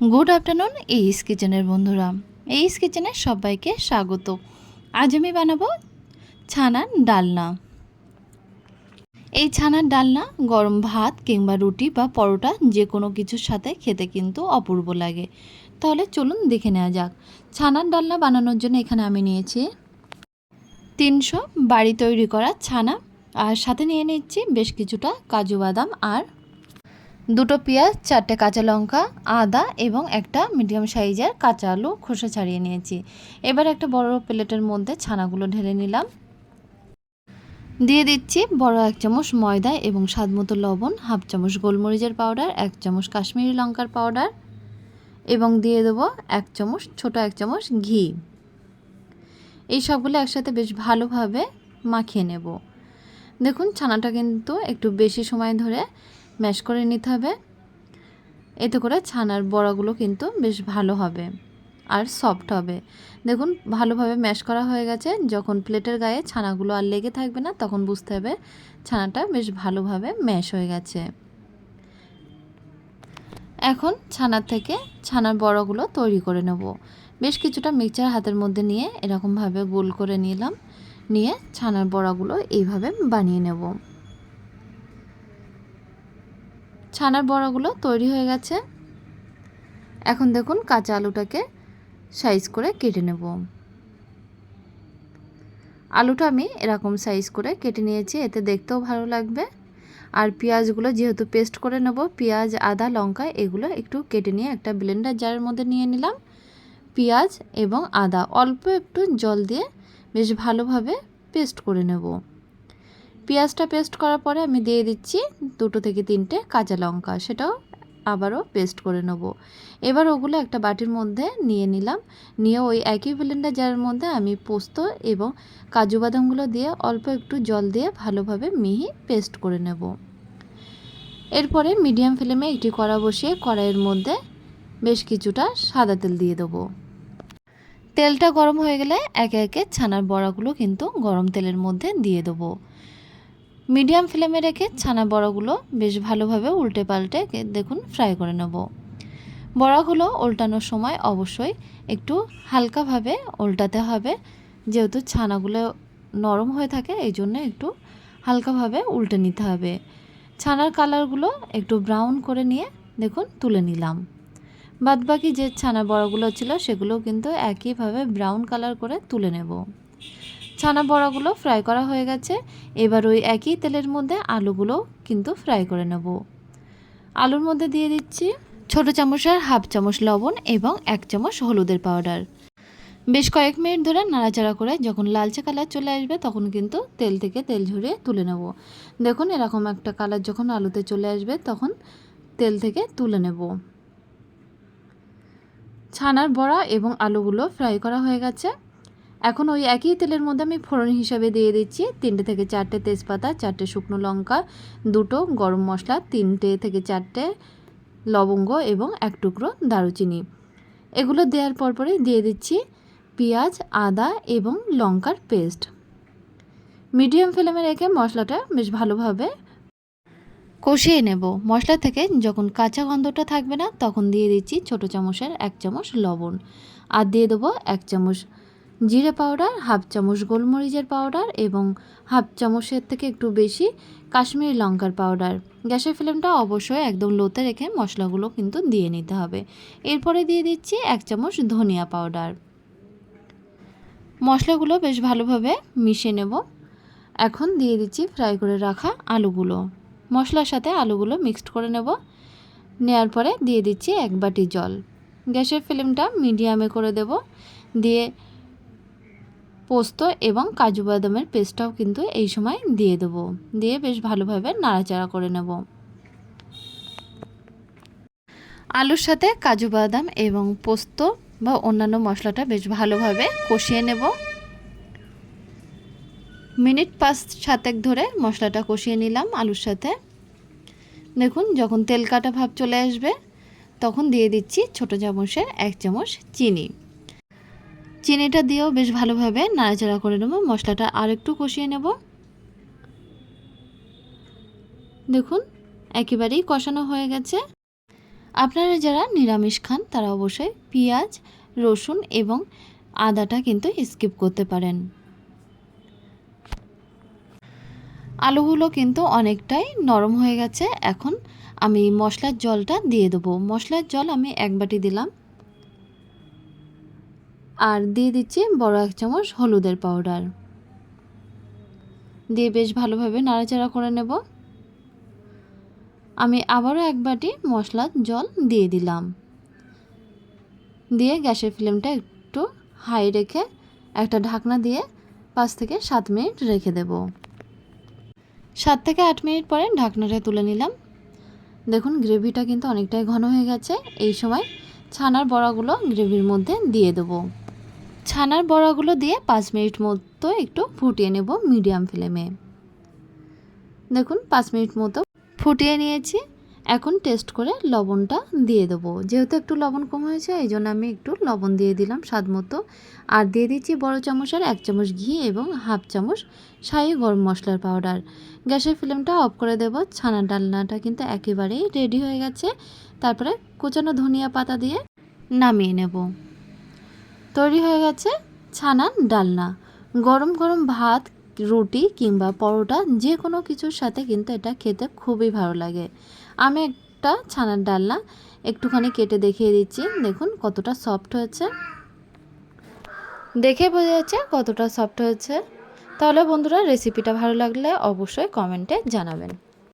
Good afternoon এইস কিচেনের বন্ধুরা। এইস কিচেনে সবাইকে স্বাগত। আজ আমি বানাবো ছানার ডালনা। এই ছানার ডালনা গরম ভাত কিংবা রুটি বা পরোটা যে কোনো কিছুর সাথে খেতে কিন্তু অপূর্ব লাগে। তাহলে চলুন দেখে নেওয়া যাক। ছানার ডালনা বানানোর জন্য এখানে আমি নিয়েছি তিনশো বাড়ি তৈরি করা ছানা। আর সাথে নিয়ে নিচ্ছি বেশ কিছুটা কাজু বাদাম আর দুটো পেঁয়াজ, চারটে কাঁচা লঙ্কা, আদা এবং একটা মিডিয়াম সাইজের কাঁচা আলু খোসা ছাড়িয়ে নিয়েছি। এবার একটা বড় প্লেটের মধ্যে ছানাগুলো ঢেলে নিলাম। দিয়ে দিচ্ছি বড় এক চামচ ময়দা এবং স্বাদ মতো লবণ, হাফ চামচ গোলমরিচের পাউডার, এক চামচ কাশ্মীরি লঙ্কার পাউডার এবং দিয়ে দেবো এক চামচ, ছোট এক চামচ ঘি। এই সবগুলো একসাথে বেশ ভালোভাবে মাখিয়ে নেব। দেখুন, ছানাটা কিন্তু একটু বেশি সময় ধরে ম্যাশ করে নিতে হবে। এতে করে ছানার বড়াগুলো কিন্তু বেশ ভালো হবে আর সফট হবে। দেখুন, ভালোভাবে ম্যাশ করা হয়ে গেছে। যখন প্লেটের গায়ে ছানাগুলো আর লেগে থাকবে না, তখন বুঝতে হবে ছানাটা বেশ ভালোভাবে ম্যাশ হয়ে গেছে। এখন ছানার থেকে ছানার বড়াগুলো তৈরি করে নেব। বেশ কিছুটা মিক্সচার হাতের মধ্যে নিয়ে এরকমভাবে গোল করে নিলাম। নিয়ে ছানার বড়াগুলো এইভাবে বানিয়ে নেব। ছানার বড়াগুলো তৈরি হয়ে গেছে। এখন দেখুন কাঁচা আলুটাকে সাইজ করে কেটে নেব। আলুটা আমি এরকম সাইজ করে কেটে নিয়েছি, এতে দেখতেও ভালো লাগবে। আর পেঁয়াজগুলো যেহেতু পেস্ট করে নেব, পেঁয়াজ, আদা, লঙ্কা, এগুলো একটু কেটে নিয়ে একটা ব্লেন্ডার জারের মধ্যে নিয়ে নিলাম। পেঁয়াজ এবং আদা অল্প একটু জল দিয়ে বেশ ভালোভাবে পেস্ট করে নেব। পেঁয়াজটা পেস্ট করার পরে আমি দিয়ে দিচ্ছি দুটো থেকে তিনটে কাঁচা লঙ্কা, সেটাও আবারও পেস্ট করে নেব। এবার ওগুলো একটা বাটির মধ্যে নিয়ে নিলাম। নিয়ে ওই একই ব্লেন্ডার জারের মধ্যে আমি পোস্ত এবং কাজু বাদামগুলো দিয়ে অল্প একটু জল দিয়ে ভালোভাবে মিহি পেস্ট করে নেব। এরপরে মিডিয়াম ফ্লেমে একটি কড়া বসিয়ে কড়াইয়ের মধ্যে বেশ কিছুটা সাদা তেল দিয়ে দেবো। তেলটা গরম হয়ে গেলে একে একে ছানার বড়াগুলো কিন্তু গরম তেলের মধ্যে দিয়ে দেবো। মিডিয়াম ফ্লেমে রেখে ছানা বড়াগুলো বেশ ভালোভাবে উল্টে পাল্টে দেখুন ফ্রাই করে নেব। বড়াগুলো উল্টানোর সময় অবশ্যই একটু হালকাভাবে উল্টাতে হবে। যেহেতু ছানাগুলো নরম হয়ে থাকে, এই জন্য একটু হালকাভাবে উল্টে নিতে হবে। ছানার কালারগুলো একটু ব্রাউন করে নিয়ে দেখুন, তুলে নিলাম। বাদবাকি যে ছানা বড়াগুলো ছিল, সেগুলো কিন্তু একইভাবে ব্রাউন কালার করে তুলে নেব। ছানা বড়াগুলো ফ্রাই করা হয়ে গেছে। এবার ওই একই তেলের মধ্যে আলুগুলো কিন্তু ফ্রাই করে নেব। আলুর মধ্যে দিয়ে দিচ্ছি ছোটো চামচের হাফ চামচ লবণ এবং এক চামচ হলুদের পাউডার বেশ কয়েক মিনিট ধরে নাড়াচাড়া করে যখন লালচে কালার চলে আসবে তখন কিন্তু তেল থেকে তেল ঝরিয়ে তুলে নেব। দেখুন এরকম একটা কালার যখন আলুতে চলে আসবে তখন তেল থেকে তুলে নেব। ছানার বড়া এবং আলুগুলো ফ্রাই করা হয়ে গেছে। এখন ওই একই তেলের মধ্যে আমি ফোড়ন হিসাবে দিয়ে দিচ্ছি। তিনটে থেকে চারটে তেজপাতা, চারটে শুকনো লঙ্কা, দুটো গরম মশলা, তিনটে থেকে চারটে লবঙ্গ এবং এক টুকরো দারুচিনি। এগুলো দেওয়ার পরপরই দিয়ে দিচ্ছি পেঁয়াজ, আদা এবং লঙ্কার পেস্ট। মিডিয়াম ফ্লেমে রেখে মশলাটা বেশ ভালোভাবে কষিয়ে নেব। মশলা থেকে যখন কাঁচা গন্ধটা থাকবে না, তখন দিয়ে দিচ্ছি ছোটো চামচের এক চামচ লবণ। আর দিয়ে দেবো এক চামচ জিরে পাউডার, হাফ চামচ গোলমরিচের পাউডার এবং হাফ চামচের থেকে একটু বেশি কাশ্মীরি লঙ্কার পাউডার। গ্যাসের ফ্লেমটা অবশ্যই একদম লোতে রেখে মশলাগুলো কিন্তু দিয়ে নিতে হবে। এরপরে দিয়ে দিচ্ছি এক চামচ ধনিয়া পাউডার। মশলাগুলো বেশ ভালোভাবে মিশিয়ে নেব। এখন দিয়ে দিচ্ছি ফ্রাই করে রাখা আলুগুলো। মশলার সাথে আলুগুলো মিক্সড করে নেব। নেওয়ার পরে দিয়ে দিচ্ছি এক বাটি জল। গ্যাসের ফ্লেমটা মিডিয়ামে করে দেব। দিয়ে পোস্ত এবং কাজু বাদামের পেস্টটাও কিন্তু এই সময় দিয়ে দেবো। দিয়ে বেশ ভালোভাবে নাড়াচাড়া করে নেব। আলুর সাথে কাজু বাদাম এবং পোস্ত বা অন্যান্য মশলাটা বেশ ভালোভাবে কষিয়ে নেব। মিনিট পাঁচ সাতেক ধরে মশলাটা কষিয়ে নিলাম আলুর সাথে। দেখুন, যখন তেল কাটা ভাব চলে আসবে, তখন দিয়ে দিচ্ছি ছোটো চামচের এক চামচ চিনি। চিনিটা দিয়েও বেশ ভালোভাবে নাড়াচাড়া করে নেব। মশলাটা আর একটু কষিয়ে নেব। দেখুন, একেবারেই কষানো হয়ে গেছে। আপনারা যারা নিরামিষ খান, তারা অবশ্যই পেঁয়াজ, রসুন এবং আদাটা কিন্তু স্কিপ করতে পারেন। আলুগুলো কিন্তু অনেকটাই নরম হয়ে গেছে। এখন আমি মশলার জলটা দিয়ে দেবো। মশলার জল আমি এক বাটি দিলাম। আর দিয়ে দিচ্ছি বড় এক চামচ হলুদের পাউডার দিয়ে বেশ ভালোভাবে নাড়াচাড়া করে নেব। আমি আবারও এক বাটি মশলার জল দিয়ে দিলাম। দিয়ে গ্যাসের ফ্লেমটা একটু হাই রেখে একটা ঢাকনা দিয়ে পাঁচ থেকে সাত মিনিট রেখে দেব। সাত থেকে আট মিনিট পরে ঢাকনাটা তুলে নিলাম। দেখুন, গ্রেভিটা কিন্তু অনেকটাই ঘন হয়ে গেছে। এই সময় ছানার বড়াগুলো গ্রেভির মধ্যে দিয়ে দেবো। ছানার বড়াগুলো দিয়ে পাঁচ মিনিট মতো একটু ফুটিয়ে নেব মিডিয়াম ফ্লেমে। দেখুন, পাঁচ মিনিট মতো ফুটিয়ে নিয়েছি। এখন টেস্ট করে লবণটা দিয়ে দেবো। যেহেতু একটু লবণ কম হয়েছে, এই জন্য আমি একটু লবণ দিয়ে দিলাম স্বাদ মতো। আর দিয়ে দিচ্ছি বড় চামচের এক চামচ ঘি এবং হাফ চামচ শাহি গরম মশলার পাউডার। গ্যাসের ফ্লেমটা অফ করে দেব। ছানা ডালনাটা কিন্তু একেবারেই রেডি হয়ে গেছে। তারপরে কুচানো ধনিয়া পাতা দিয়ে নামিয়ে নেব। তৈরি হয়ে গেছে ছানার ডালনা। গরম গরম ভাত, রুটি কিংবা পরোটা যে কোনো কিছুর সাথে কিন্তু এটা খেতে খুবই ভালো লাগে। আমি একটা ছানার ডালনা একটুখানি কেটে দেখিয়ে দিচ্ছি। দেখুন কতটা সফট হয়েছে। দেখে বোঝা যাচ্ছে কতটা সফট হয়েছে। তাহলে বন্ধুরা রেসিপিটা ভালো লাগলে অবশ্যই কমেন্টে জানাবেন।